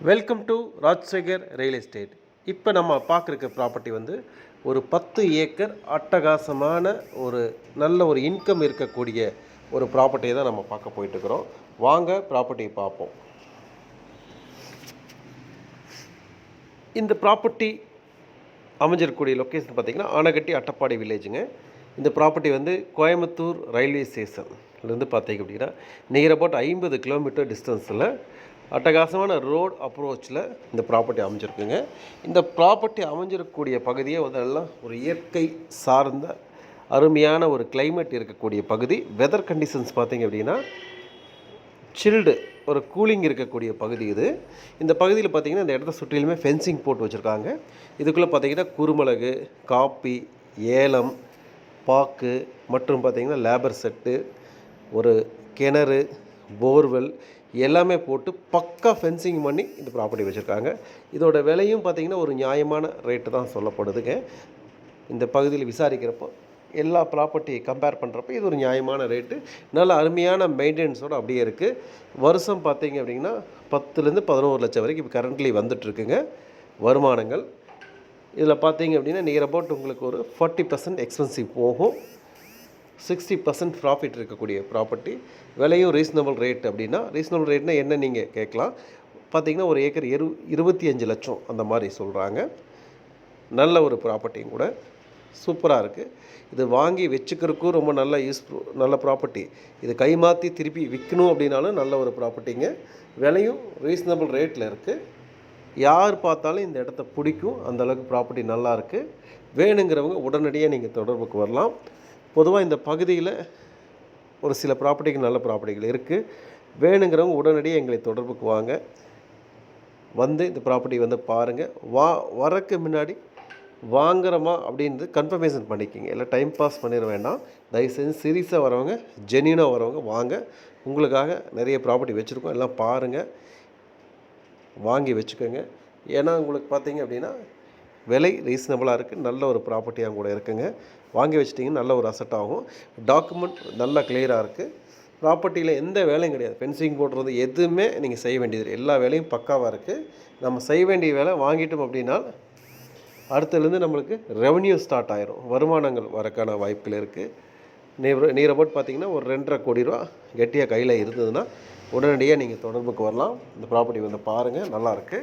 Welcome to Rajsekar real estate இப்போ நம்ம பார்க்குறக்க property வந்து ஒரு பத்து ஏக்கர் அட்டகாசமான ஒரு நல்ல ஒரு இன்கம் இருக்கக்கூடிய ஒரு ப்ராப்பர்ட்டியை தான் நம்ம பார்க்க போயிட்டுருக்குறோம். வாங்க ப்ராப்பர்ட்டியை பார்ப்போம். இந்த ப்ராப்பர்ட்டி அமைஞ்சிருக்கக்கூடிய லொக்கேஷன் பார்த்திங்கன்னா ஆனகட்டி அட்டப்பாடி வில்லேஜுங்க இந்த ப்ராப்பர்ட்டி வந்து கோயம்புத்தூர் ரயில்வே ஸ்டேஷன்லேருந்து பார்த்தீங்க அப்படின்னா நியர் அபவுட் ஐம்பது கிலோமீட்டர் டிஸ்டன்ஸில் அட்டகாசமான ரோட் அப்ரோச்சில் இந்த ப்ராப்பர்ட்டி அமைஞ்சிருக்குங்க. இந்த ப்ராப்பர்ட்டி அமைஞ்சிருக்கக்கூடிய பகுதியே வந்து எல்லாம் ஒரு இயற்கை சார்ந்த அருமையான ஒரு கிளைமேட் இருக்கக்கூடிய பகுதி. வெதர் கண்டிஷன்ஸ் பார்த்திங்க அப்படின்னா சில்டு ஒரு கூலிங் இருக்கக்கூடிய பகுதி இது. இந்த பகுதியில் பார்த்திங்கன்னா இந்த இடத்த சுற்றிலுமே ஃபென்சிங் போட்டு வச்சுருக்காங்க. இதுக்குள்ளே பார்த்தீங்கன்னா குருமிளகு காப்பி ஏலம் பாக்கு மற்றும் பார்த்திங்கன்னா லேபர் செட்டு ஒரு கிணறு போர்வெல் எல்லாமே போட்டு பக்கா ஃபென்சிங் பண்ணி இந்த ப்ராப்பர்ட்டி வச்சுருக்காங்க. இதோட விலையும் பார்த்தீங்கன்னா ஒரு நியாயமான ரேட்டு தான் சொல்லப்படுதுங்க. இந்த பகுதியில் விசாரிக்கிறப்போ எல்லா ப்ராப்பர்ட்டியை கம்பேர் பண்ணுறப்ப இது ஒரு நியாயமான ரேட்டு நல்ல அருமையான மெயின்டெனன்ஸோடு அப்படியே இருக்குது வருஷம் பார்த்தீங்க அப்படின்னா பத்துலேருந்து பதினோரு லட்சம் வரைக்கும் இப்போ கரண்ட்லி வந்துட்டுருக்குங்க. வருமானங்கள். இதில் பார்த்தீங்க அப்படின்னா நியர் அபவுட் உங்களுக்கு ஒரு ஃபார்ட்டி பர்சன்ட் எக்ஸ்பென்சிவ் போகும். சிக்ஸ்டி பர்சன்ட் ப்ராஃபிட் இருக்கக்கூடிய ப்ராப்பர்ட்டி விலையும் ரீசனபிள் ரேட் அப்படின்னா ரீசனபிள் ரேட்னா என்ன நீங்கள் கேட்கலாம்? பார்த்திங்கன்னா ஒரு ஏக்கர் இரு இருபத்தி அஞ்சு லட்சம் அந்த மாதிரி சொல்கிறாங்க நல்ல ஒரு ப்ராப்பர்ட்டியும் கூட. சூப்பராக இருக்குது இது வாங்கி வச்சுக்கிறதுக்கும் ரொம்ப நல்ல யூஸ்ஃபுல் நல்ல ப்ராப்பர்ட்டி இது கை மாற்றி திருப்பி விற்கணும் அப்படின்னாலும் நல்ல ஒரு ப்ராப்பர்ட்டிங்க விலையும் ரீசனபிள் ரேட்டில் இருக்குது யார் பார்த்தாலும் இந்த இடத்த பிடிக்கும். அந்தளவுக்கு ப்ராப்பர்ட்டி நல்லா இருக்குது வேணுங்கிறவங்க உடனடியாக நீங்கள் தொடர்புக்கு வரலாம். பொதுவாக இந்த பகுதியில் ஒரு சில ப்ராப்பர்ட்டிக்கு நல்ல ப்ராப்பர்ட்டிகள் இருக்குது. வேணுங்கிறவங்க உடனடியாக எங்களை தொடர்புக்கு வாங்க. வந்து இந்த ப்ராப்பர்ட்டி வந்து பாருங்கள் வா வரக்கு முன்னாடி வாங்குறோமா அப்படின்றது கன்ஃபர்மேஷன் பண்ணிக்கிங்க. இல்லை டைம் பாஸ் பண்ணிட வேண்டாம். தயவுசெஞ்சு சீரியஸாக வரவங்க ஜென்யூனாக வரவங்க வாங்க. உங்களுக்காக நிறைய ப்ராப்பர்ட்டி வச்சுருக்கோம். எல்லாம் பாருங்கள் வாங்கி வச்சுக்கோங்க. ஏன்னா உங்களுக்கு பார்த்தீங்க அப்படின்னா விலை ரீசனபிளாக இருக்குது நல்ல ஒரு ப்ராப்பர்ட்டியாக கூட இருக்குங்க. வாங்கி வச்சிட்டிங்கன்னா நல்ல ஒரு அசட் ஆகும். டாக்குமெண்ட் நல்லா கிளியராக இருக்குது ப்ராப்பர்ட்டியில் எந்த வேலையும் கிடையாது. ஃபென்சிங் போடுறது எதுவுமே நீங்கள் செய்ய வேண்டியது எல்லா வேலையும் பக்காவாக இருக்குது நம்ம செய்ய வேண்டிய வேலை வாங்கிட்டோம் அப்படின்னா அடுத்ததுலேருந்து நம்மளுக்கு ரெவன்யூ ஸ்டார்ட் ஆயிரும். வருமானங்கள் வரக்கான வாய்ப்புகள் இருக்குது நீர் நீர் அபவுட் பார்த்தீங்கன்னா ஒரு ரெண்டரை கோடி ரூபா கெட்டியாக கையில் இருந்ததுன்னா உடனடியாக நீங்கள் தொடர்புக்கு வரலாம். இந்த ப்ராப்பர்ட்டி வந்து பாருங்கள் நல்லாயிருக்கு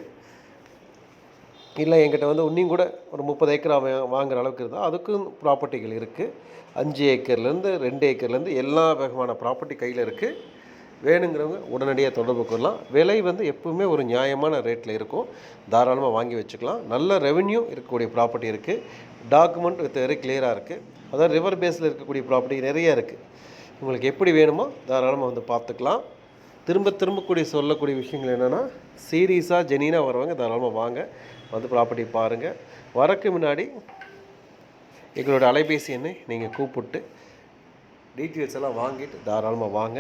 இல்லை என்கிட்ட வந்து இன்னும் கூட ஒரு முப்பது ஏக்கர் அவன் வாங்குற அளவுக்கு இருந்தால் அதுக்கும் ப்ராப்பர்ட்டிகள் இருக்குது அஞ்சு ஏக்கர்லேருந்து ரெண்டு ஏக்கர்லேருந்து எல்லா விதமான ப்ராப்பர்ட்டி கையில் இருக்குது வேணுங்கிறவங்க உடனடியாக தொடர்பு கொள்ளலாம். விலை வந்து எப்பவுமே ஒரு நியாயமான ரேட்டில் இருக்கும். தாராளமாக வாங்கி வச்சுக்கலாம். நல்ல ரெவென்யூ இருக்கக்கூடிய ப்ராப்பர்ட்டி இருக்குது டாக்குமெண்ட் வித் வெரி கிளியராக இருக்குது அதாவது ரிவர் பேஸில் இருக்கக்கூடிய ப்ராப்பர்ட்டி நிறைய இருக்குது உங்களுக்கு எப்படி வேணுமோ தாராளமாக வந்து பார்த்துக்கலாம். திரும்ப திரும்பக்கூடிய சொல்லக்கூடிய விஷயங்கள் என்னென்னா சீரியஸாக ஜெனினாக வரவங்க தாராளமாக வாங்க. வந்து ப்ராப்பர்ட்டி பாருங்கள் வரக்கு முன்னாடி எங்களோட அலைபேசி எண்ணை நீங்கள் கூப்பிட்டு டீட்டெயில்ஸ் எல்லாம் வாங்கிட்டு தாராளமாக வாங்க.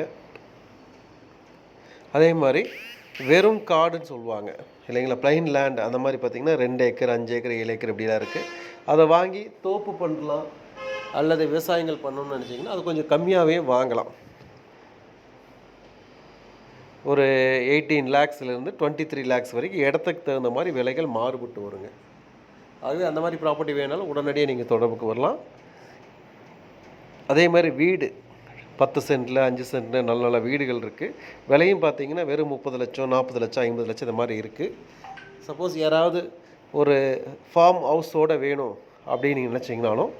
அதே மாதிரி வெறும் காடுன்னு சொல்லுவாங்க. இல்லைங்களா? பிளைன் லேண்ட் அந்த மாதிரி பார்த்திங்கன்னா ரெண்டு ஏக்கர் அஞ்சு ஏக்கர் ஏழு ஏக்கர் இப்படிலாம் இருக்குது அதை வாங்கி தோப்பு பண்ணலாம். அல்லது விவசாயங்கள் பண்ணணும்னு நினச்சிங்கன்னா அது கொஞ்சம் கம்மியாகவே வாங்கலாம். ஒரு எயிட்டீன் லேக்ஸ்லேருந்து டுவெண்ட்டி த்ரீ லேக்ஸ் வரைக்கும் இடத்துக்கு தகுந்த மாதிரி விலைகள் மாறுபட்டு வருங்க. ஆகவே அந்த மாதிரி ப்ராப்பர்ட்டி வேணாலும் உடனடியாக நீங்கள் தொடர்புக்கு வரலாம். அதே மாதிரி வீடு பத்து சென்ட்டில் அஞ்சு சென்ட்டில் நல்ல நல்ல வீடுகள் இருக்குது விலையும் பார்த்தீங்கன்னா வெறும் முப்பது லட்சம் நாற்பது லட்சம் ஐம்பது லட்சம் இந்த மாதிரி இருக்குது சப்போஸ் யாராவது ஒரு ஃபார்ம் ஹவுஸோடு வேணும் அப்படின்னு நீங்கள் நினச்சிங்கனாலும்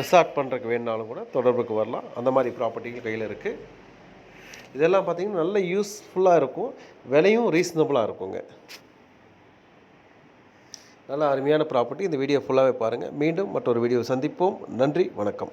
ரிசார்ட் பண்ணுறதுக்கு வேணுனாலும் கூட தொடர்புக்கு வரலாம். அந்த மாதிரி ப்ராப்பர்ட்டிகள் கையில் இருக்குது இதெல்லாம் பார்த்தீங்கன்னா நல்ல யூஸ்ஃபுல்லாக இருக்கும். விலையும் ரீசனபுளாக இருக்குங்க. நல்ல அருமையான ப்ராப்பர்ட்டி இந்த வீடியோ ஃபுல்லாகவே பாருங்கள் மீண்டும் மற்றொரு வீடியோ சந்திப்போம். நன்றி வணக்கம்.